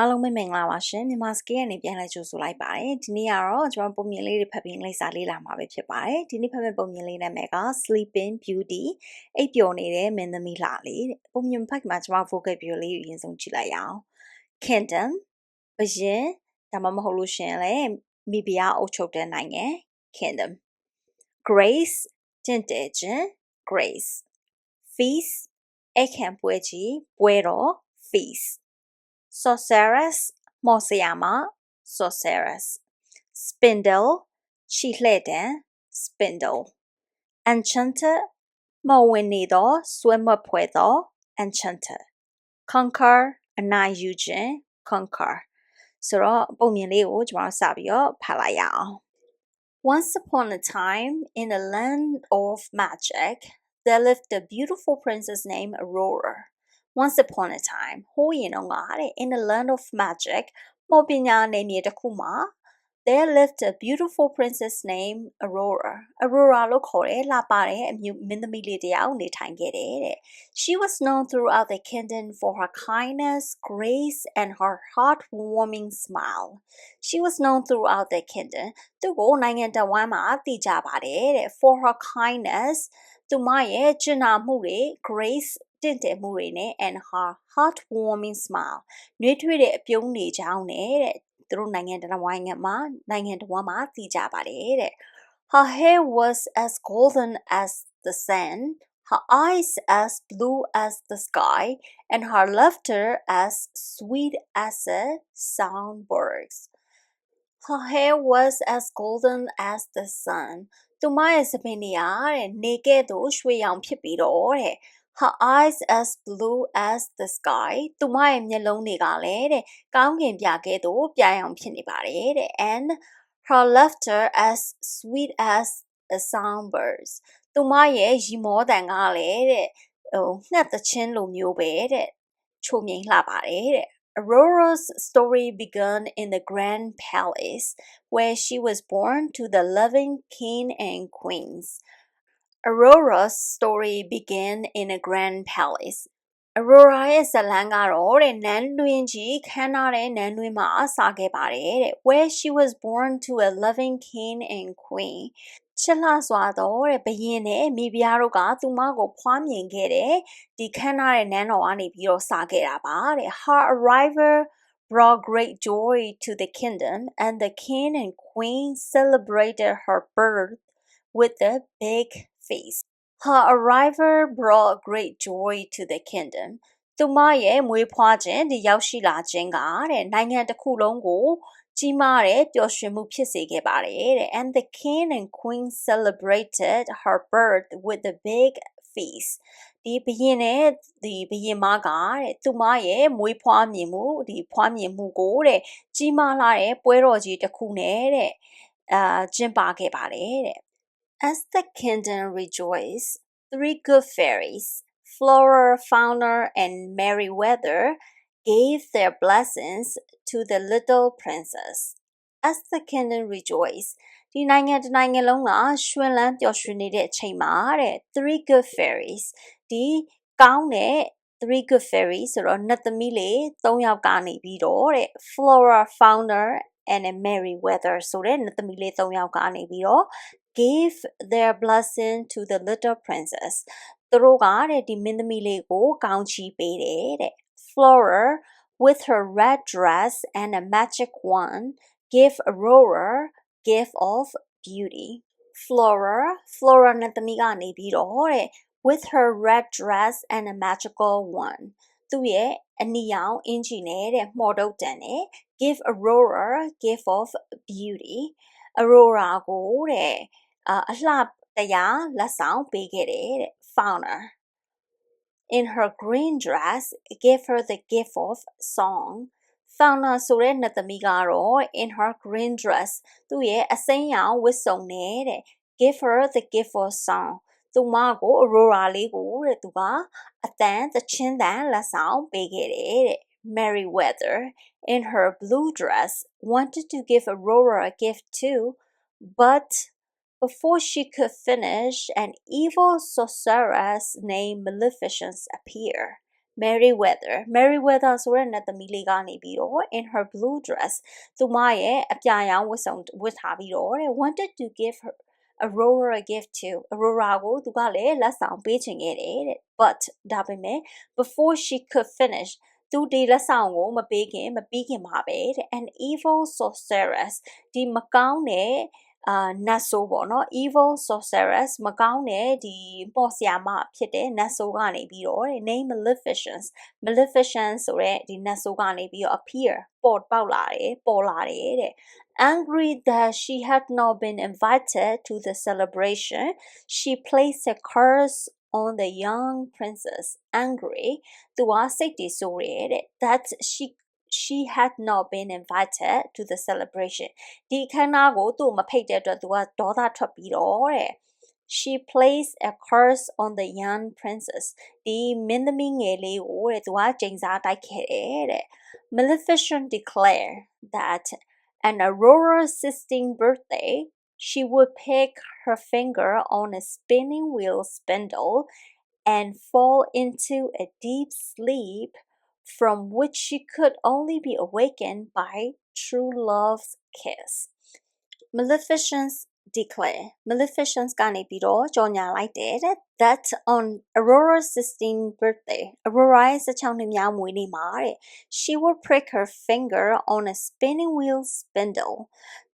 အားလုံးပဲမင်္ဂလာပါရှင်မြန်မာစကေးကနေပြန်လဲကြိုဆိုလိုက်ပါတယ်ဒီနေ့ကတော့ကျွန်တော်ပုံမြင်လေးတွေဖတ်ပြီးလိမ့်စာလေးလာမှာပဲဖြစ်ပါတယ်ဒီနေ့ဖတ်မယ့်ပုံမြင်လေးနာမည်က Sleeping Beauty အိပ်ပျော်နေတဲ့မင်းသမီးလှလေးပုံမြင်ဖတ်မှာကျွန်တော် focus view လေးအရင်ဆုံးကြည့်လိုက်ရအောင် Kingdom ဘရင်ဒါမှမဟုတ်လို့ရှင်လဲမိဖုရားအုပ်ချုပ်တဲ့နိုင်ငံ Kingdom Grace တင့်တယ်ခြင်း Grace Feast အခမ်းပွဲကြီးပွဲတော် Feast sorceress မော်ဆရာမ sorceress spindle ခြိလှဲ့တံ spindle enchanter မဝင်နေသောဆွဲမဖွယ်သော enchanter conquer အနိုင်ယူခြင်း conquer ဆိုတော့ပုံမြင်လေးကိုကျွန်တော်စပြီးတော့ဖတ်လိုက်ရအောင် Once upon a time in the land of magic there lived a beautiful princess named Aurora once upon a time ဟိုးရင်တော့ငါတဲ့ in the land of magic မော်ပညာနယ်မြေတစ်ခုမှာ there lived a beautiful princess named Aurora Aurora လို့ခေါ်တယ်လှပတဲ့အမျိုးမင်းသမီးလေးတယောက်နေထိုင်ခဲ့တယ်တဲ့ She was known throughout the kingdom for her kindness grace and her heartwarming smile She was known throughout the kingdom သူကိုနိုင်ငံတော်ဝန်မှာသိကြပါတယ်တဲ့ for her kindness သူမရဲ့ကျင်နာမှုတွေ grace တင့်တယ်မှုတွေနဲ့ and her heartwarming smile နှွေးထွေးတဲ့အပြုံးနေကြောင်းနဲ့တဲ့သူတို့နိုင်ငံတော်ဝိုင်းမှာနိုင်ငံတော်မှာသိကြပါတယ်တဲ့ Her hair was as golden as the sun her eyes as blue as the sky and her laughter as sweet as a songbirds her hair was as golden as the sun သူမရဲ့စပင်တွေကတဲ့နေကဲ့သို့ရွှေရောင်ဖြစ်ပြီးတော့တဲ့ her eyes as blue as the sky သူမရဲ့မျက်လုံးတွေကလည်းတဲ့ကောင်းကင်ပြကဲ့သို့ပြာရောင်ဖြစ်နေပါတယ်တဲ့ and her laughter as sweet as a songbirds သူမရဲ့ရီမောတန်ကလည်းတဲ့ဟိုငှက်သချင်းလိုမျိုးပဲတဲ့ချိုမြိန်လှပါတယ်တဲ့ Aurora's story began in the Grand Palace, where she was born to the loving king and queens. Aurora's story began in a grand palace. Aurora ရဲ့ဇလန်းကတော့တဲ့နန်းတွင်ကြီးခမ်းနားတဲ့နန်းတွင်မှာစခဲ့ပါတယ်တဲ့ where she was born to a loving king and queen ချစ်လှစွာသောတဲ့ဘရင်နဲ့မိဖုရားတို့ကသူမကိုဖွားမြင်ခဲ့တဲ့ဒီခမ်းနားတဲ့နန်းတော်ကနေပြီးတော့စခဲ့တာပါတဲ့ her arrival brought great joy to the kingdom and the king and queen celebrated her birth with a big feast. Her arrival brought great joy to the kingdom. သူမရဲ့မွေးဖွားခြင်းဒီရောက်ရှိလာခြင်းကတဲ့နိုင်ငံတစ်ခုလုံးကိုကြီးမားတဲ့ပျော်ရွှင်မှုဖြစ်စေခဲ့ပါတယ်တဲ့ and the king and queen celebrated her birth with a big feast ဒီဘရင်နဲ့ဒီဘရင်မကတဲ့သူမရဲ့မွေးဖွားမြင်မှုဒီဖွားမြင်မှုကိုတဲ့ကြီးမားလာတဲ့ပွဲတော်ကြီးတစ်ခုနဲ့တဲ့အာကျင်းပခဲ့ပါတယ်တဲ့ As the kingdom rejoiced, three good fairies, Flora, Fauna, and Merryweather, gave their blessings to the little princess. As the kingdom rejoiced, ဒီနိုင်ငံတနိုင်ငံလုံးကရွှင်လန်းပျော်ရွှင်နေတဲ့အချိန်မှာတဲ့ three good fairies ဒီကောင်းတဲ့ three good fairies ဆိုတော့နှစ်သမီးလေး၃ယောက်ကနေပြီးတော့တဲ့ Flora, Fauna and Merryweather ဆိုတဲ့နှစ်သမီးလေး၃ယောက်ကနေပြီးတော့ gave their blessing to the little princess သူတို့ကတဲ့ဒီမင်းသမီးလေးကိုကောင်းချီးပေးတယ်တဲ့ Flora with her red dress and a magic wand gave Aurora gift of beauty Flora Flora နဲ့သမီးကနေပြီးတော့တဲ့ with her red dress and a magical wand သူ့ရဲ့အနီရောင်အင်ဂျီနဲ့တဲ့မော်ဒုတ်တန်နဲ့ give Aurora gift of beauty Aurora ကိုတဲ့ အလှတရားလက်ဆောင်ပေးခဲ့တယ်တဲ့ Fauna in her green dress gave her the gift of song Fauna ဆိုတဲ့နှစ်သမီးကတော့ in her green dress သူ့ရဲ့အစိမ်းရောင်ဝတ်စုံနဲ့တဲ့ give her the gift of song သူမကို Aurora လေးကိုတဲ့သူကအတန်သချင်းတန်လက်ဆောင်ပေးခဲ့တယ်တဲ့ Merryweather in her blue dress wanted to give Aurora a gift too but before she could finish, an evil sorceress named Maleficent appeared. Merryweather Merryweather ဆိုတဲ့နတ်သမီးလေးကနေပြီးတော့ in her blue dress သူမရဲ့အပြာရောင်ဝတ်စုံဝတ်ထားပြီးတော့တဲ့ wanted to give her Aurora a gift too Aurora ကိုသူကလည်းလက်ဆောင်ပေးချင်ခဲ့တယ်တဲ့ but ဒါပေမဲ့ before she could finish သူဒီလက်ဆောင်ကိုမပေးခင်မပြီးခင်မှာပဲတဲ့ an evil sorceress ဒီမကောင်းတဲ့ အာနတ်ဆိုးပေါ့နော် evil sorceress မကောင်းတဲ့ဒီပေါ့ဆရာမဖြစ်တဲ့နတ်ဆိုးကနေပြီးတော့တဲ့ name maleficent maleficent ဆိုတဲ့ဒီနတ်ဆိုးကနေပြီးတော့ appear ပေါ်ပေါက်လာတယ်ပေါ်လာတယ်တဲ့ angry that she had not been invited to the celebration she placed a curse on the young princess angry သူကစိတ်တည်ဆိုးတယ်တဲ့ that she she had not been invited to the celebration ဒီအခမ်းအနားကိုသူ့မဖိတ်တဲ့အတွက်သူကဒေါသထွက်ပြီးတော့တဲ့ she placed a curse on the young princess ဒီမင်းသမီးငယ်လေးကိုတဲ့သူကကျိန်စားတိုက်ခဲ့တယ်တဲ့ Maleficent declared that an Aurora's 16th birthday she would pick her finger on a spinning wheel spindle and fall into a deep sleep from which she could only be awakened by true love's kiss. Maleficent declare Maleficent ကနေပြီးတော့ကြော်ညာလိုက်တယ်တဲ့ that on Aurora's 16th birthday Aurora ရဲ့16နှစ်မြောက်မွေးနေ့မှာတဲ့ she would prick her finger on a spinning wheel spindle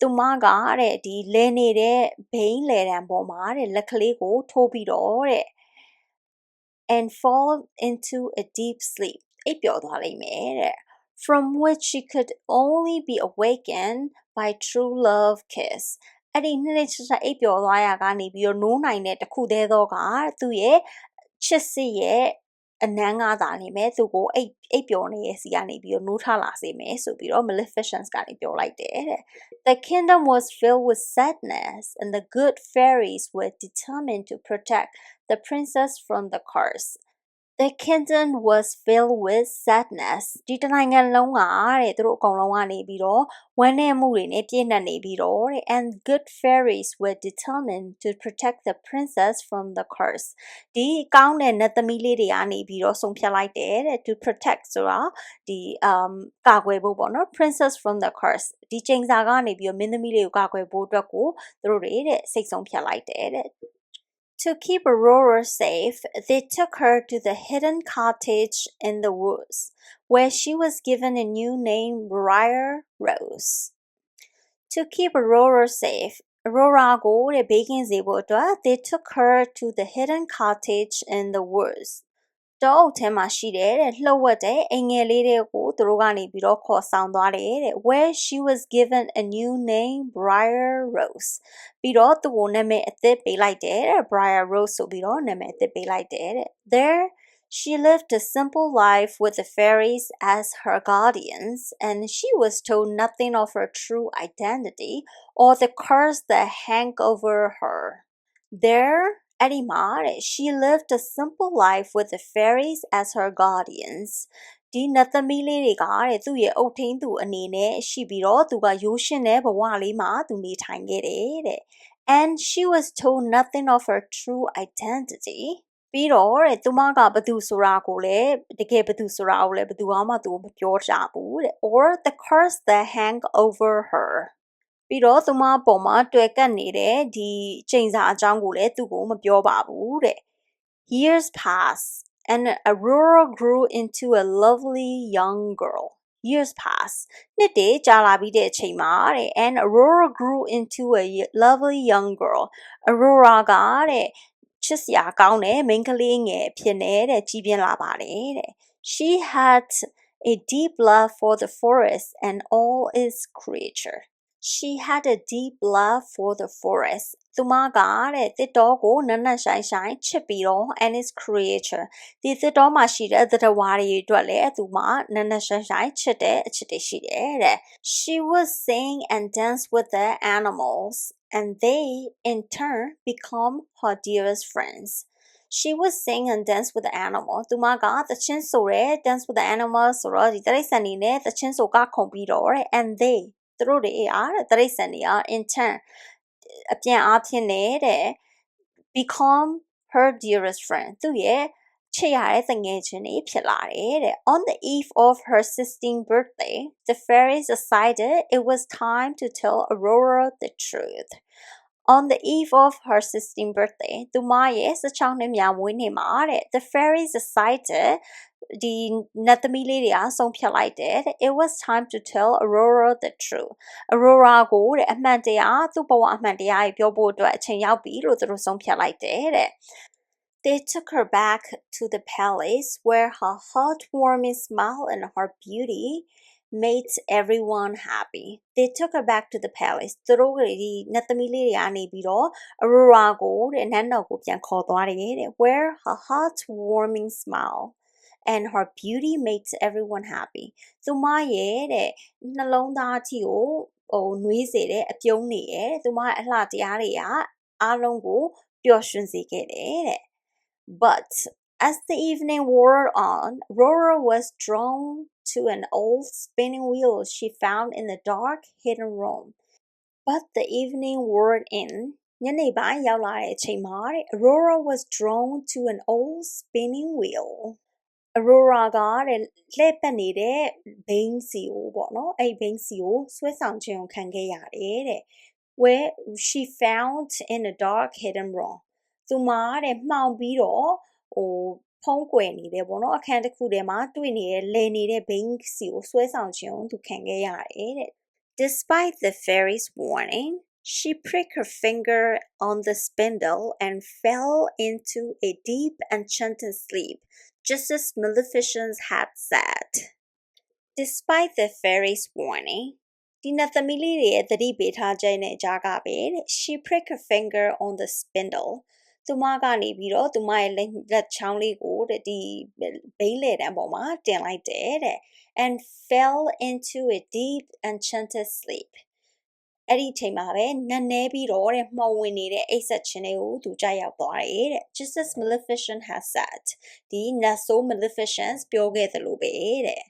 သူမကတဲ့ဒီလဲနေတဲ့ဘိန်းလဲတံပေါ်မှာတဲ့လက်ကလေးကိုထိုးပြီးတော့တဲ့ and fall into a deep sleep အိပ်ပျော်သွားလိမ့်မယ်တဲ့ from which she could only be awakened by true love kiss အဲ့ဒီနှစ်နှစ်ချက်ချက်အိပ်ပျော်သွားရကနေပြီးတော့နိုးနိုင်တဲ့တခုသေးသောကသူ့ရဲ့ချစ်စစ်ရဲ့အနမ်းကသာနေမယ်သူကိုအိပ်အိပ်ပျော်နေတဲ့စီကနေပြီးတော့နိုးထလာစေမယ်ဆိုပြီးတော့ Maleficent ကနေပြောလိုက်တယ်တဲ့ The kingdom was filled with sadness and the good fairies were determined to protect the princess from the curse The kingdom was filled with sadness ဒီတနိုင်ငံလုံးကတဲ့သူတို့အကုန်လုံးကနေပြီးတော့ဝမ်းနည်းမှုတွေနဲ့ပြည့်နှက်နေပြီးတော့တဲ့ and good fairies were determined to protect the princess from the curse ဒီကောင်းတဲ့နတ်သမီးလေးတွေကနေပြီးတော့ဆုံးဖြတ်လိုက်တယ်တဲ့ to protect ဆိုတာဒီ um ကာကွယ်ဖို့ပေါ့နော် princess from the curse ဒီချိန်စာကနေပြီးတော့မင်းသမီးလေးကိုကာကွယ်ဖို့အတွက်ကိုသူတို့တွေတဲ့စိတ်ဆုံးဖြတ်လိုက်တယ်တဲ့ To keep Aurora safe, they took her to the hidden cottage in the woods, where she was given a new name, Briar Rose. To keep Aurora safe, Aurora하고 레베이긴즈이보다 they took her to the hidden cottage in the woods. တောအုပ်ထဲမှာရှိတဲ့လှုပ်ဝက်တဲ့အိမ်ငယ်လေးတွေကိုသူတို့ကနေပြီးတော့ခေါ်ဆောင်သွားတယ်တဲ့ where she was given a new name Briar Rose ပြီးတော့သူ့ကိုနာမည်အသစ်ပေးလိုက်တယ်တဲ့ Briar Rose ဆိုပြီးတော့နာမည်အသစ်ပေးလိုက်တယ်တဲ့ there She lived a simple life with the fairies as her guardians, and she was told nothing of her true identity or the curse that hung over her. There, အဲ့ဒီမှာတဲ့ she lived a simple life with the fairies as her guardians ဒီနတ်သမီးလေးတွေကတဲ့သူ့ရဲ့အုတ်ထင်းသူအနေနဲ့ရှိပြီးတော့သူကရိုးရှင်းတဲ့ဘဝလေးမှာသူနေထိုင်ခဲ့တယ်တဲ့ and she was told nothing of her true identity ပြီးတော့တဲ့သူမကဘသူဆိုတာကိုလည်းတကယ်ဘသူဆိုတာကိုလည်းဘသူမှသူမပြောကြဘူးတဲ့ or the curse that hang over her ပြီးတော့သူမပေါ်မှာတွေ့ကပ်နေတဲ့ဒီချိန်စာအကြောင်းကိုလည်းသူ့ကိုမပြောပါဘူးတဲ့ Years passed and Aurora grew into a lovely young girl years passed နှစ်တည်းကြာလာပြီးတဲ့အချိန်မှာတဲ့ and Aurora grew into a lovely young girl Aurora ကတဲ့ချစ်စရာကောင်းတဲ့မိန်းကလေးငယ်ဖြစ်နေတဲ့ကြီးပြင်းလာပါတယ်တဲ့ she had a deep love for the forest and all its creature she had a deep love for the forest သူမကတဲ့တစ်တော်ကိုနက်နက်ရှိုင်းရှိုင်းချစ်ပြီးတော့ and its creature ဒီတစ်တော်မှာရှိတဲ့သတ္တဝါတွေအတွက်လည်းသူမနက်နက်ရှိုင်းရှိုင်းချစ်တဲ့အချစ်တွေရှိတယ်တဲ့ she would sing and dance with the animals and they in turn become her dearest friends she would sing and dance with the animal သူမကသချင်းဆိုရဲ dance with the animal ဆိုတော့ဒီတိရစ္ဆာန်တွေနဲ့သချင်းဆိုကခုံပြီးတော့ and they သူတို့တွေအားတဲ့တိရစ္ဆာန်တွေအား intent အပြန်အားဖြင့်နဲ့တဲ့ become her dearest friend သူ့ရဲ့ ချစ်ရတဲ့တငယ်ချင်းတွေဖြစ်လာတယ်တဲ့ On the eve of her 16th birthday the fairies decided it was time to tell Aurora the truth on the eve of her 16th birthday သူမရဲ့16နှစ်မြောက်မွေးနေ့မှာတဲ့ the fairies decided ဒီနတ်သမီးလေးတွေကဆုံးဖြတ်လိုက်တယ်တဲ့ it was time to tell aurora the truth aurora ကိုတဲ့အမှန်တရားသူ့ဘဝအမှန်တရားကြီးပြောဖို့အတွက်အချိန်ရောက်ပြီလို့သူတို့ဆုံးဖြတ်လိုက်တယ်တဲ့ They took her back to the palace where her heartwarming smile and her beauty made everyone happy. They took her back to the palace. သူတို့ကဒီနတ်သမီးလေးတွေကနေပြီးတော့ Aurora ကိုတဲ့နန်းတော်ကိုပြန်ခေါ်သွားတယ်တဲ့ where her heartwarming smile and her beauty makes everyone happy သူမရဲ့တဲ့နှလုံးသားအထိကိုဟိုနှွေးစေတဲ့အပြုံးနေရဲ့သူမရဲ့အလှတရားတွေကအားလုံးကိုပျော်ရွှင်စေခဲ့တယ်တဲ့ but as the evening wore on Aurora was drawn to an old spinning wheel she found in the dark hidden room but the evening wore in ညနေပိုင်းရောက်လာတဲ့အချိန်မှာ Aurora was drawn to an old spinning wheel Aurora ကတဲ့လှည့်ပတ်နေတဲ့ဘိန်းစီကိုပေါ့နော်အဲ့ဘိန်းစီကိုဆွဲဆောင်ခြင်းကိုခံခဲ့ရတယ်တဲ့ where she found in a dark hidden room သူမတဲ့မှောင်ပြီးတော့ ဟိုဖုံးကွယ်နေတယ်ပေါ့နော်အခန်းတစ်ခုထဲမှာတွေ့နေတဲ့လည်နေတဲ့ဘိန်းစီကိုဆွဲဆောင်ခြင်းကိုသူခံခဲ့ရတယ်တဲ့ Despite the fairy's warning she pricked her finger on the spindle and fell into a deep enchanted sleep just as Maleficent had said. Despite the fairy's warning, ဒီနတ်သမီးလေးရဲ့သတိပေးထားချက်နဲ့ကြားကပဲ she pricked her finger on the spindle သူမကနေပြီးတော့သူမရဲ့လက်ချောင်းလေးကိုဒီဘိန်းလေတန်းပေါ်မှာတင်လိုက်တယ်တဲ့ and fell into a deep enchanted sleep အဲ့ဒီအချိန်မှာပဲနက်နဲပြီးတော့တဲ့မှုံဝင်နေတဲ့အိတ်ဆက်ခြင်းတွေကိုသူကြရောက်သွားတယ်တဲ့ just as Maleficent has said ဒီ not so Maleficent ပြောခဲ့သလိုပဲတဲ့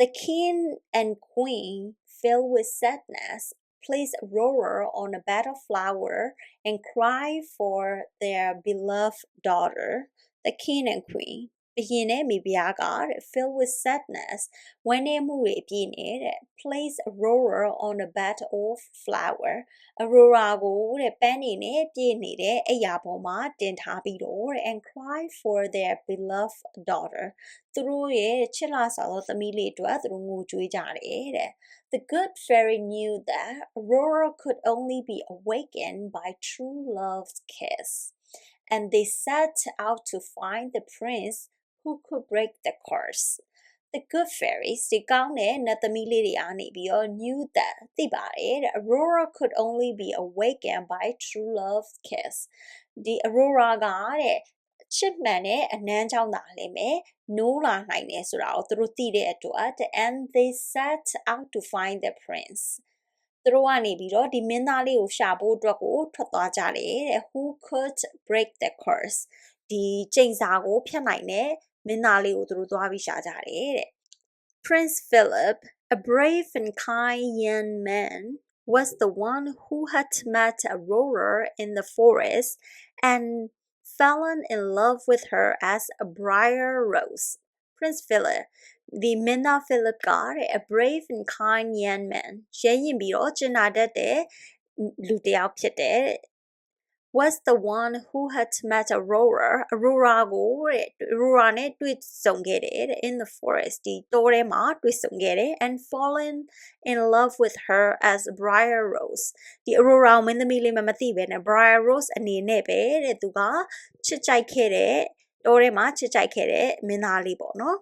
the king and queen filled with sadness placed Aurora on a bed of flower and cry for their beloved daughter the king and queen ဘုရင်နဲ့မိဖုရားကတဲ့ filled with sadness ဝမ်းနည်းမှုတွေပြည့်နေတဲ့ place Aurora on a bed of flower Aurora ကိုတဲ့ပန်းနေနဲ့ပြည့်နေတဲ့အရာပေါ်မှာတင်ထားပြီးတော့တဲ့ and cry for their beloved daughter သူတို့ရဲ့ချစ်လာစွာသောသမီးလေးအတွက်သူတို့ငိုကြွေးကြတယ်တဲ့ The good fairy knew that Aurora could only be awakened by true love's kiss and they set out to find the prince who could break the curse the good fairies ဒီကောင်းတဲ့နတ်သမီးလေးတွေအနေပြီးတော့ knew that သိပါတယ်တဲ့ Aurora could only be awakened by true love kiss ဒီ Aurora ကတဲ့ချစ်မှန်တဲ့အနမ်းကြောင့်သာလိမ့်မယ်နိုးလာနိုင်တယ်ဆိုတာကိုသူတို့သိတဲ့အတွက် and they set out to find the prince သူတို့ကနေပြီးတော့ဒီမင်းသားလေးကိုရှာဖို့အတွက်ကိုထွက်သွားကြတယ်တဲ့ who could break the curse ဒီချိန်စာကိုဖျက်နိုင်တဲ့ မင်းသားလေးကိုသူတို့သွားပြီးရှာကြတယ်တဲ့ Prince Philip a brave and kind young man was the one who had met Aurora in the forest and fallen in love with her as a briar rose Prince Philip ဒီမင်းသား Philip ကတဲ့ a brave and kind young man ရဲရင်ပြီးတော့ကျင်နာတတ်တဲ့လူတစ်ယောက်ဖြစ်တဲ့ was the one who had met Aurora Aurora ကိုတဲ့ Aurora နဲ့တွေ့ဆုံခဲ့တယ်တဲ့ in the forest ဒီတောထဲမှာတွေ့ဆုံခဲ့တယ် and fallen in love with her as Briar Rose ဒီ Aurora မင်းသမီးလေးမမသိပဲနဲ့ Briar Rose အနေနဲ့ပဲတဲ့သူကချစ်ကြိုက်ခဲ့တဲ့တောထဲမှာချစ်ကြိုက်ခဲ့တဲ့မင်းသားလေးပေါ့နော်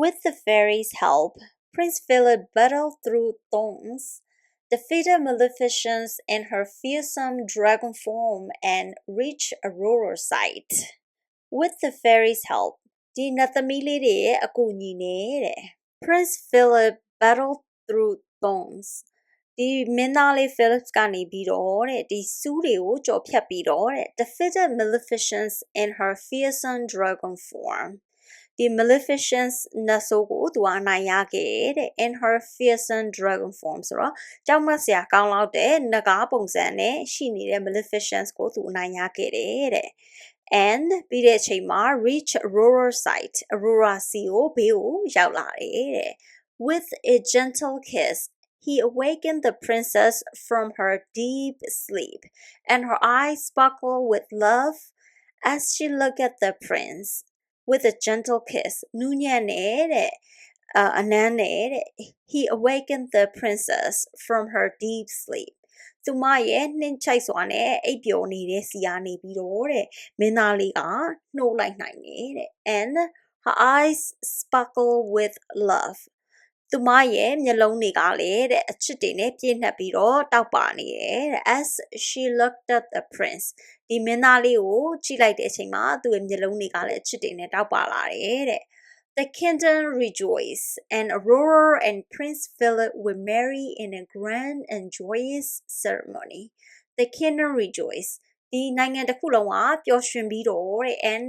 With the fairies help Prince Philip battled through thorns defeated Maleficent in her fearsome dragon form and reached Aurora's sight. With the fairy's help, ဒီနတ်သမီးလေးတွေရဲ့အကူအညီနဲ့တဲ့ Prince Philip battled through thorns ဒီမင်းသားလေး Phillips ကနေပြီးတော့တဲ့ဒီစူးတွေကိုကြော်ဖြတ်ပြီးတော့တဲ့ defeated Maleficent in her fearsome dragon form ဒီ Maleficent နတ်ဆိုးကိုသူကအနိုင်ရခဲ့တဲ့ in her fearsome dragon form ဆိုတော့ကြောက်မက်စရာကောင်းလောက်တဲ့နဂါးပုံစံနဲ့ရှိနေတဲ့ Maleficent ကိုသူအနိုင်ရခဲ့တယ်တဲ့ and ပြီးတဲ့အချိန်မှာ reach Aurora site Aurora စီကိုဘေးကိုရောက်လာတယ်တဲ့ with a gentle kiss he awakened the princess from her deep sleep and her eyes sparkled with love as she looked at the prince with a gentle kiss နူးညံ့နေတဲ့ uh, Anane, he awakened the princess from her deep sleep. သူမရဲ့နှင်းချိုက်စွာနဲ့အိပ်ပျော်နေတဲ့စီကနေပြီးတော့တဲ့မင်းသားလေးကနှိုးလိုက်နိုင်တယ်တဲ့ and her eyes sparkle with love သူမရဲ့မျက်လုံးတွေကလည်းတဲ့အချစ်တွေနဲ့ပြည့်နှက်ပြီးတော့တောက်ပါနေတယ်တဲ့ as she looked at the prince ဒီမင်းသားလေးကိုကြည့်လိုက်တဲ့အချိန်မှာသူ့ရဲ့မျက်လုံးတွေကလည်းအချစ်တွေနဲ့တောက်ပါလာတယ်တဲ့ The kingdom rejoiced, and Aurora and Prince Philip were married in a grand and joyous ceremony. The kingdom rejoiced. ဒီနိုင်ငံတစ်ခုလုံးကပျော်ရွှင်ပြီးတော့တဲ့ and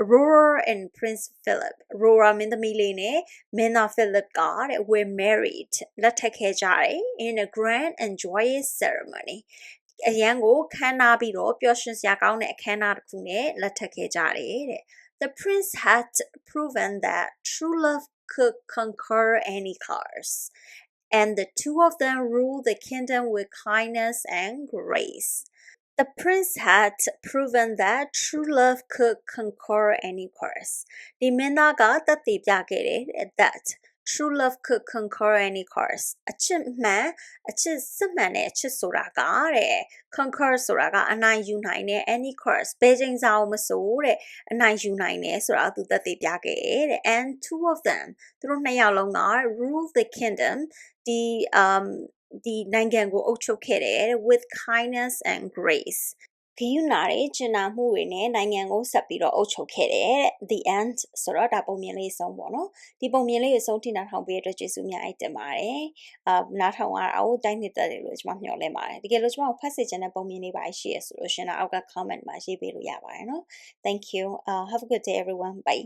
Aurora and Prince Philip Aurora မင်းသမီးလေးနဲ့မင်းသား Philip ကတဲ့ were married လက်ထပ်ခဲ့ကြတယ် in a grand and joyous ceremony အရန်ကိုခမ်းနားပြီးတော့ပျော်ရွှင်စရာကောင်းတဲ့အခမ်းအနားတစ်ခုနဲ့လက်ထပ်ခဲ့ကြတယ်တဲ့ the prince had proven that true love could conquer any curse, and the two of them ruled the kingdom with kindness and grace. The prince had proven that true love could conquer any curse. ဒီမင်းသားကသက်သေပြခဲ့တယ် that true love could conquer any curse အချစ်မှန်အချစ်စစ်မှန်တဲ့အချစ်ဆိုတာကတဲ့ conquer ဆိုတာကအနိုင်ယူနိုင်တဲ့ any curse ဘယ်ချိန်စာအောင်မဆိုတဲ့အနိုင်ယူနိုင်တယ်ဆိုတာသူသက်သေပြခဲ့တဲ့ and two of them သူတို့နှစ်ယောက်လုံးက rule the kingdom ဒီ um ဒီနိုင်ငံကိုအုပ်ချုပ်ခဲ့တယ် with kindness and grace ဂယုဏတွေကျင်နာမှုတွေနဲ့နိုင်ငံကိုဆက်ပြီးတော့အုပ်ချုပ်ခဲ့တယ်တဲ့ the end ဆိုတော့ဒါပုံမြင်လေးဆုံးပေါ့နော်ဒီပုံမြင်လေးကိုဆုံးထိနားထောင်ပေးတဲ့အတွက်ကျေးဇူးများအိုက်တင်ပါတယ်အာနားထောင်ရတာကိုတိုင်းနေတတ်တယ်လို့ကျွန်မမျှော်လင့်ပါတယ်တကယ်လို့ကျွန်မဖတ်စေချင်တဲ့ပုံမြင်လေးပါရှိရဆိုလို့ရှင်တော့အောက်က comment မှာရေးပေးလို့ရပါတယ်နော် thank you uh, have a good day everyone bye